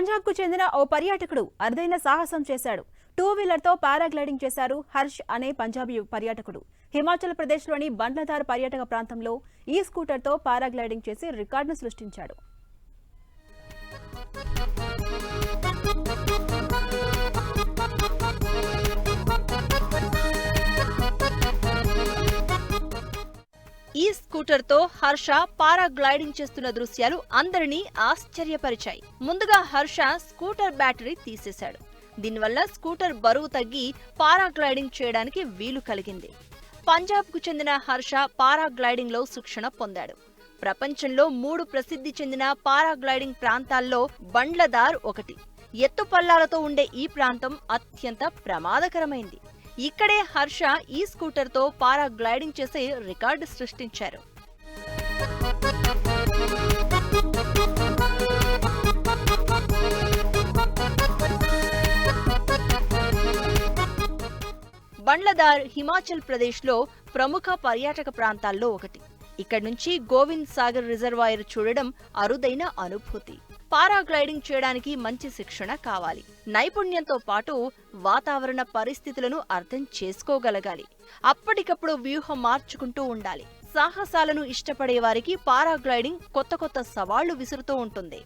పంజాబ్కు చెందిన ఓ పర్యాటకుడు అరుదైన సాహసం చేశాడు. టూ వీలర్తో పారాగ్లైడింగ్ చేశారు హర్ష్ అనే పంజాబీ పర్యాటకుడు. హిమాచల్ ప్రదేశ్లోని బండ్లదార్ పర్యాటక ప్రాంతంలో ఈ స్కూటర్తో పారాగ్లైడింగ్ చేసి రికార్డును సృష్టించాడు. ఈ స్కూటర్తో హర్ష పారాగ్లైడింగ్ చేస్తున్న దృశ్యాలు అందరినీ ఆశ్చర్యపరిచాయి. ముందుగా హర్ష స్కూటర్ బ్యాటరీ తీసేశాడు. దీనివల్ల స్కూటర్ బరువు తగ్గి పారాగ్లైడింగ్ చేయడానికి వీలు కలిగింది. పంజాబ్కు చెందిన హర్ష పారాగ్లైడింగ్లో శిక్షణ పొందాడు. ప్రపంచంలో మూడు ప్రసిద్ధి చెందిన పారాగ్లైడింగ్ ప్రాంతాల్లో బండ్లదార్ ఒకటి. ఎత్తు పల్లాలతో ఉండే ఈ ప్రాంతం అత్యంత ప్రమాదకరమైంది. ఇక్కడే హర్ష ఈ స్కూటర్తో పారాగ్లైడింగ్ చేసి రికార్డు సృష్టించారు. బండ్లదార్ హిమాచల్ ప్రదేశ్లో ప్రముఖ పర్యాటక ప్రాంతాల్లో ఒకటి. ఇక్కడి నుంచి గోవింద్ సాగర్ రిజర్వాయర్ చూడడం అరుదైన అనుభూతి. పారాగ్లైడింగ్ చేయడానికి మంచి శిక్షణ కావాలి. నైపుణ్యంతో పాటు వాతావరణ పరిస్థితులను అర్థం చేసుకోగలగాలి. అప్పటికప్పుడు వ్యూహం మార్చుకుంటూ ఉండాలి. సాహసాలను ఇష్టపడే వారికి పారాగ్లైడింగ్ కొత్త కొత్త సవాళ్ళు విసురుతూ ఉంటుంది.